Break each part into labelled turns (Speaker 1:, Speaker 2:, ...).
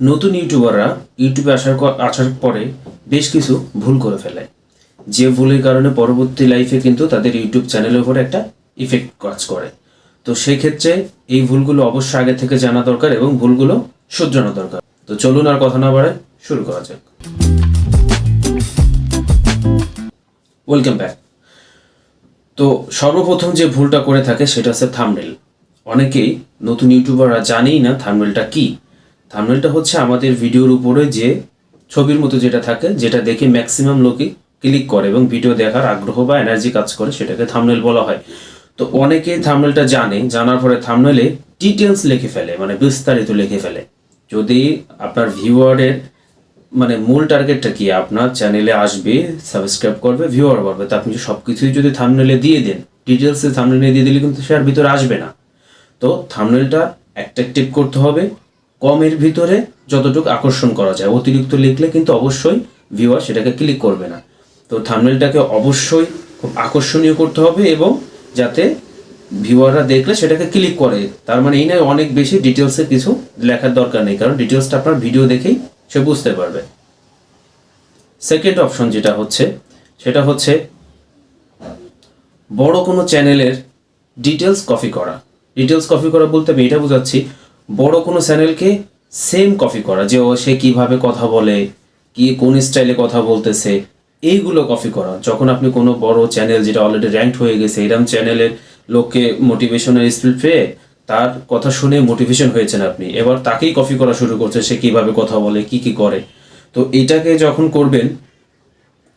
Speaker 1: নতুন ইউটিউবাররা ইউটিউবে আসার আসার পরে বেশ কিছু ভুল করে ফেলে। যে ভুলের কারণে পরবর্তী লাইফে কিন্তু তাদের ইউটিউব চ্যানেলের উপর একটা ইফেক্ট কাজ করে। তো সেই ক্ষেত্রে এই ভুলগুলো অবশ্যই আগে থেকে জানা দরকার এবং ভুলগুলো শুধরানো দরকার। তো চলুন আর কথা না বাড়ায় শুরু করা যাক। ওয়েলকাম ব্যাক তো সর্বপ্রথম যে ভুলটা করে থাকে সেটা হচ্ছে থামনেল অনেকেই নতুন ইউটিউবাররা জানেই না থামনেলটা কি। থামনেলটা হচ্ছে আমাদের ভিডিওর উপরে যে ছবির মতো যেটা থাকে, যেটা দেখে ম্যাক্সিমাম লোকে ক্লিক করে এবং ভিডিও দেখার আগ্রহ বা এনার্জি কাজ করে, সেটাকে থামনেল বলা হয়। তো অনেকেই থামনেলটা জানে, জানার পরে থামনেলে ডিটেলস লিখে ফেলে মানে বিস্তারিত লিখে ফেলে। যদি আপনার ভিউয়ারের মানে মূল টার্গেটটা কি, আপনার চ্যানেলে আসবে সাবস্ক্রাইব করবে ভিউয়ার বাড়বে, তো আপনি সব কিছুই যদি থামনেলে দিয়ে দেন ডিটেলসে থামনেলে দিয়ে দিলে কিন্তু সে আর ভিতরে আসবে না। তো থামনেলটা অ্যাট্রাকটিভ করতে হবে কমের ভিতরে যতটুকু আকর্ষণ করা যায়। অতিরিক্ত লিখলে কিন্তু অবশ্যই ভিউয়ার সেটাকে ক্লিক করবে না। তো থামনেলটাকে অবশ্যই খুব আকর্ষণীয় করতে হবে এবং যাতে ভিউয়াররা দেখলে সেটাকে ক্লিক করে। তার মানে এই নয়, অনেক বেশি ডিটেলসে কিছু লেখার দরকার নেই, কারণ ডিটেলসটা আপনার ভিডিও দেখেই সে বুঝতে পারবে। সেকেন্ড অপশন যেটা হচ্ছে, সেটা হচ্ছে বড় কোনো চ্যানেলের ডিটেলস কপি করা। ডিটেলস কপি করা বলতে আমি এটা বোঝাচ্ছি বড় কোনো চ্যানেলকে সেম কপি করা, যে ও সে কীভাবে কথা বলে, কি, কোন স্টাইলে কথা বলতেছে, এইগুলো কপি করা। যখন আপনি কোনো বড় চ্যানেল যেটা অলরেডি র্যাঙ্ক হয়ে গেছে এরকম চ্যানেলের লোককে মোটিভেশনের স্পিড পেয়ে তার কথা শুনে মোটিভেশন হয়েছেন আপনি, এবার তাকেই কপি করা শুরু করছে, সে কীভাবে কথা বলে, কি কি করে। তো এটাকে যখন করবেন,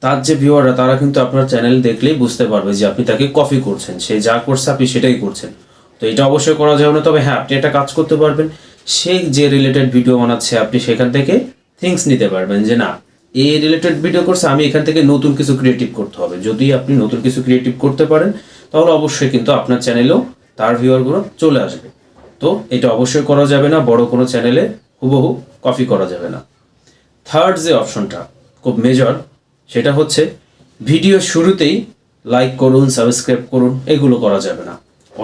Speaker 1: তার যে ভিউয়াররা তারা কিন্তু আপনার চ্যানেল দেখলেই বুঝতে পারবে যে আপনি তাকে কপি করছেন। সে যা করছে, আপনি সেটাই করছেন। তো এটা অবশ্যই করা যাবে না। তবে হ্যাঁ আপনি একটা কাজ করতে পারবেন। সে যে রিলেটেড ভিডিও বানাচ্ছে, আপনি সেখান থেকে থিংস নিতে পারবেন যে, না এই রিলেটেড ভিডিও করছে, আমি এখান থেকে নতুন কিছু ক্রিয়েটিভ করতে হবে। যদি আপনি নতুন কিছু ক্রিয়েটিভ করতে পারেন, তাহলে অবশ্যই কিন্তু আপনার চ্যানেলেও তার ভিউয়ারগুলো চলে আসবে। তো এটা অবশ্যই করা যাবে না, বড় কোনো চ্যানেলে হুবহু কপি করা যাবে না। থার্ড যে অপশনটা খুব মেজর সেটা হচ্ছে ভিডিও শুরুতেই লাইক করুন সাবস্ক্রাইব করুন, এগুলো করা যাবে না।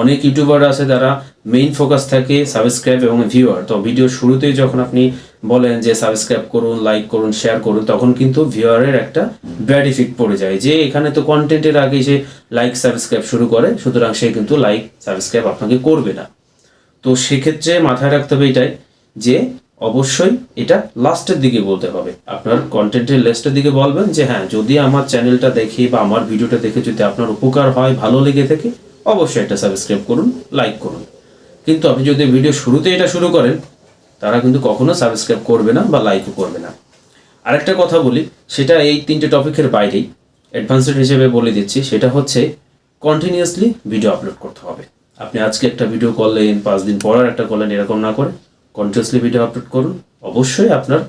Speaker 1: অনেক ইউটিউবার আছে যারা মেইন ফোকাস থাকে সাবস্ক্রাইব এবং ভিউয়ার তো ভিডিও শুরুতেই যখন আপনি বলেন যে সাবস্ক্রাইব করুন লাইক করুন শেয়ার করুন, তখন কিন্তু ভিউয়ারের একটা ব্যাড ইফেক্ট পড়ে যায় যে এখানে তো কন্টেন্টের আগে সে লাইক সাবস্ক্রাইব শুরু করে, সুতরাং সে কিন্তু লাইক সাবস্ক্রাইব আপনাকে করবে না। তো সেক্ষেত্রে মাথায় রাখতে হবে এটাই যে অবশ্যই এটা লাস্টের দিকে বলতে হবে। আপনার কন্টেন্টের লাস্টের দিকে বলবেন যে হ্যাঁ যদি আমার চ্যানেলটা দেখে বা আমার ভিডিওটা দেখে যদি আপনার উপকার হয়, ভালো লেগে থাকে অবশ্যই এটা সাবস্ক্রাইব করুন লাইক করুন। কিন্তু আপনি যদি ভিডিও শুরুতে এটা শুরু করেন, তারা কিন্তু কখনো সাবস্ক্রাইব করবে না বা লাইকও করবে না। আরেকটা কথা বলি, সেটা এই তিনটে টপিকের বাইরেই অ্যাডভান্সড হিসেবে বলে দিচ্ছি, সেটা হচ্ছে কন্টিনিউয়াসলি ভিডিও আপলোড করতে হবে। আপনি আজকে একটা ভিডিও করলেন, পাঁচ দিন পর একটা করলেন, এরকম না করে কন্টিনিউয়াসলি ভিডিও আপলোড করুন। অবশ্যই আপনার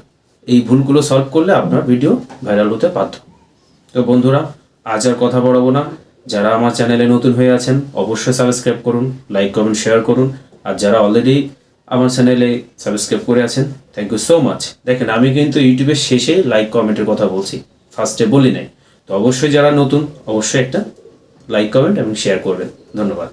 Speaker 1: এই ভুলগুলো সলভ করলে আপনার ভিডিও ভাইরাল হতে বাধ্য। তো বন্ধুরা, আজ আর কথা বলব না। যারা আমার চ্যানেলে নতুন হয়ে আছেন, অবশ্যই সাবস্ক্রাইব করুন, লাইক, কমেন্ট, শেয়ার করুন। আর যারা অলরেডি আমার চ্যানেলে সাবস্ক্রাইব করে আছেন থ্যাংক ইউ সো মাচ দেখেন, আমি কিন্তু ইউটিউবের শেষে লাইক কমেন্টের কথা বলছি ফার্স্টে বলি নাই। তো অবশ্যই যারা নতুন, অবশ্যই একটা লাইক কমেন্ট এবং শেয়ার করবেন। ধন্যবাদ।